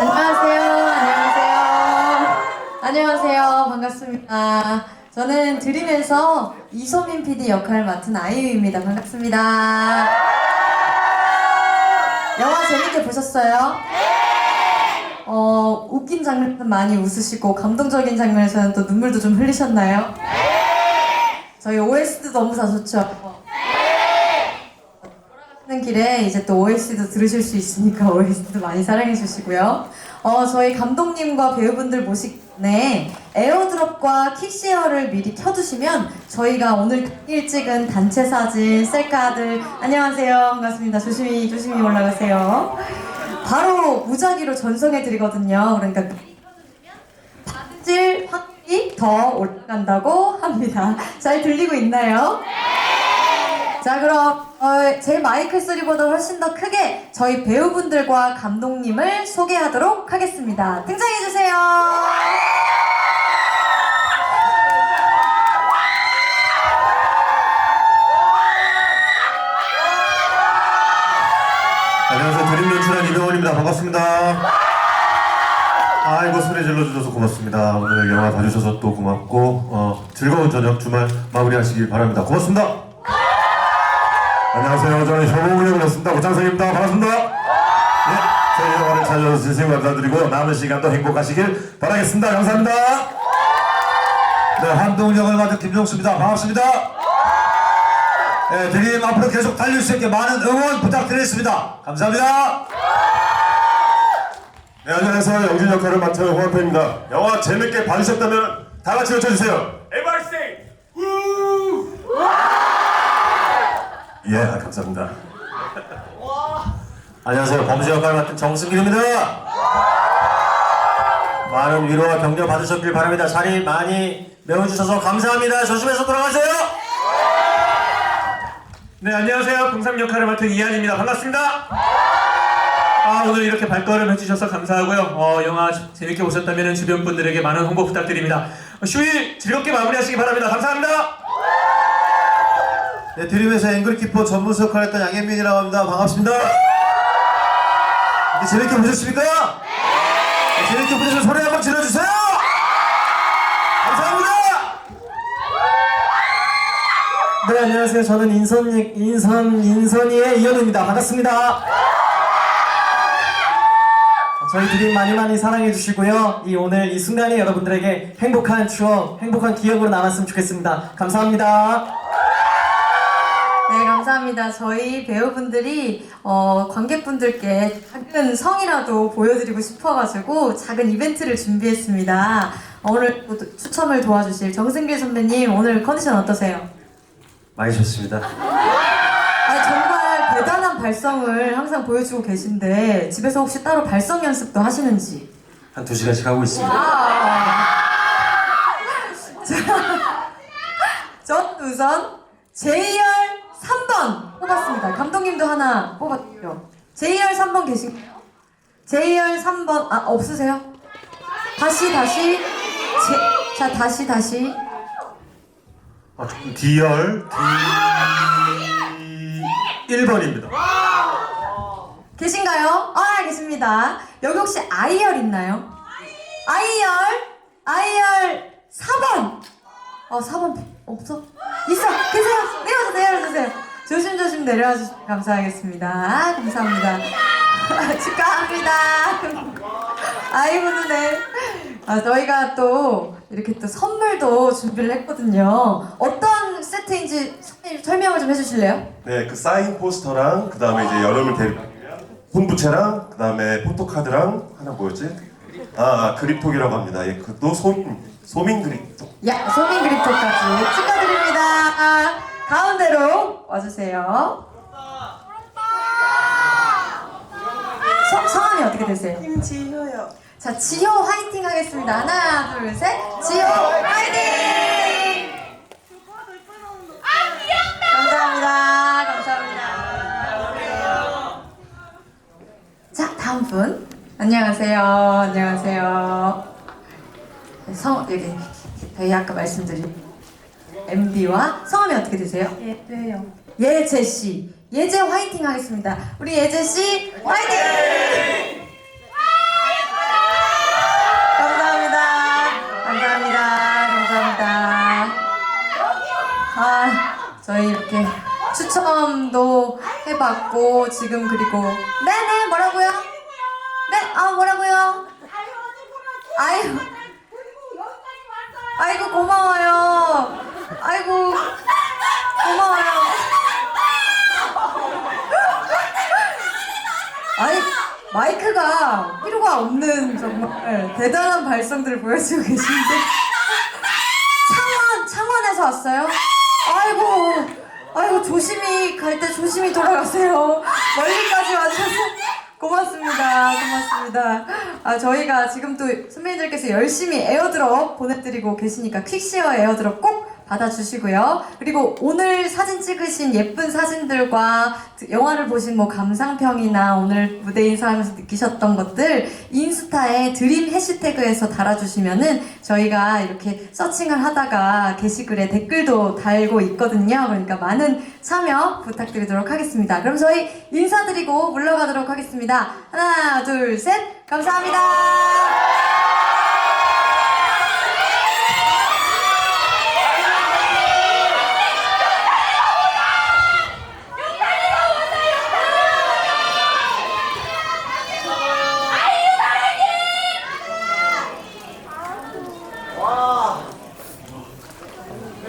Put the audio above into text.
안녕하세요. 안녕하세요. 안녕하세요. 반갑습니다. 저는 드림에서 이소민 PD 역할을 맡은 아이유입니다. 반갑습니다. 영화 재밌게 보셨어요? 어, 웃긴 장면은 많이 웃으시고 감동적인 장면에서는 또 눈물도 좀 흘리셨나요? 저희 OST도 너무 다 좋죠? 길에 이제 또 OST도 들으실 수 있으니까 OST도 많이 사랑해 주시고요. 어, 저희 감독님과 배우분들 모시네 에어드롭과 킥시어를 미리 켜두시면 저희가 오늘 일찍은 단체 사진, 셀카들 안녕하세요 반갑습니다. 조심히 조심히 올라가세요. 바로 무작위로 전송해 드리거든요. 그러니까 박질 확이 더 올라간다고 합니다. 잘 들리고 있나요? 자 그럼 어, 제 마이크 소리보다 훨씬 더 크게 저희 배우분들과 감독님을 소개하도록 하겠습니다. 등장해 주세요. 안녕하세요. 드림 연출한 이병헌입니다. 반갑습니다. 아이고 소리 질러주셔서 고맙습니다. 오늘 영화 봐주셔서 또 고맙고 어, 즐거운 저녁 주말 마무리하시길 바랍니다. 고맙습니다. 안녕하세요. 저는 혐오운영 였습니다. 고창석입니다. 반갑습니다. 네, 저희 영화를 찾아주셔서 감사드리고 남은 시간도 행복하시길 바라겠습니다. 감사합니다. 네, 한동역을 맡은 김종수입니다. 반갑습니다. 네, 드림 앞으로 계속 달릴 수 있게 많은 응원 부탁드리겠습니다. 감사합니다. 네, 안녕하세요. 영준 역할을 맡은 홍한표입니다. 영화 재밌게 봐주셨다면 다 같이 외쳐주세요. 에버스테이 예, 아, 감사합니다. 안녕하세요. 범죄 역할을 맡은 정승길입니다. 많은 위로와 격려 받으셨길 바랍니다. 자리 많이 메워주셔서 감사합니다. 조심해서 돌아가세요. 네 안녕하세요 동삼 역할을 맡은 이한입니다 반갑습니다 아 오늘 이렇게 발걸음 해주셔서 감사하고요 어, 영화 재밌게 보셨다면 주변 분들에게 많은 홍보 부탁드립니다 어, 휴일 즐겁게 마무리하시기 바랍니다 감사합니다 네, 드림에서 앵글키퍼 전문수 역할을 했던 양현민이라고 합니다. 반갑습니다. 네, 재밌게 보셨습니까? 네. 재밌게 보셔서 소리 한번 질러주세요! 감사합니다! 네 안녕하세요 저는 인선 인선 인선이의 이현우입니다 반갑습니다 저희 드림 많이 많이 사랑해 주시고요 이 오늘 이 순간이 여러분들에게 행복한 추억 행복한 기억으로 남았으면 좋겠습니다 감사합니다 네 감사합니다. 저희 배우분들이 어, 관객분들께 작은 성이라도 보여드리고 싶어가지고 작은 이벤트를 준비했습니다. 어, 오늘 또 추첨을 도와주실 정승길 선배님 오늘 컨디션 어떠세요? 많이 좋습니다. 아, 정말 대단한 발성을 항상 보여주고 계신데 집에서 혹시 따로 발성 연습도 하시는지? 한 두 시간씩 하고 있습니다. 전 우선 JR 3번 뽑았습니다. 감독님도 하나 뽑았죠. JR 3번 계신가요? JR 3번 아 없으세요? 다시 다시 제, 자 다시 다시 아, 조금 D열 D 1번입니다. 계신가요? 아 계십니다. 여기 혹시 아이열 있나요? 아이열 아이열 4번 어 4번 없어? 있어 계세요 내려주세요 내려주세요 조심조심 내려와 주시면 감사하겠습니다 아, 감사합니다 축하합니다 아이고 네 아, 저희가 또 이렇게 또 선물도 준비를 했거든요 어떤 세트인지 설- 설명을 좀 해주실래요? 네, 그 사인 포스터랑 그 다음에 이제 여름을 대비하면 손부채랑 그 다음에 포토카드랑 하나 뭐였지? 아, 아 그립톡이라고 합니다. 예, 그것도 소민 소민 그립톡. 야, 소민 그립토까지 축하드립니다. 아, 가운데로 와주세요. 서, 성함이 어떻게 되세요? 김지효요. 자, 지효 화이팅 하겠습니다. 하나, 둘, 셋. 지효 화이팅! 감사합니다. 감사합니다. 자, 다음 분. 안녕하세요. 안녕하세요. 성, 여기, 저희 아까 말씀드린 MD와 성함이 어떻게 되세요? 예, 돼요. 예재 씨, 예재 화이팅 하겠습니다. 우리 예재 씨 화이팅! 감사합니다. 감사합니다. 감사합니다. 아, 저희 이렇게 추첨도 해봤고 지금 그리고 네네 뭐라고요? 네, 아 뭐라고요? 아유, 아이고 고마워요. 아이고 고마워요. 아니 마이크가 필요가 없는 정말 대단한 발성들을 보여주고 계신데 창원 창원에서 왔어요? 아이고 아이고 조심히 갈 때 조심히 돌아가세요. 멀리까지 와주셔서 고맙습니다. 고맙습니다. 아 저희가 지금 또 선배님들께서 열심히 에어드롭 보내드리고 계시니까 퀵시어 에어드롭 꼭 받아주시고요. 그리고 오늘 사진 찍으신 예쁜 사진들과 영화를 보신 뭐 감상평이나 오늘 무대 인사하면서 느끼셨던 것들 인스타에 드림 해시태그에서 달아주시면은 저희가 이렇게 서칭을 하다가 게시글에 댓글도 달고 있거든요. 그러니까 많은 참여 부탁드리도록 하겠습니다. 그럼 저희 인사드리고 물러가도록 하겠습니다. 하나, 둘, 셋. 감사합니다.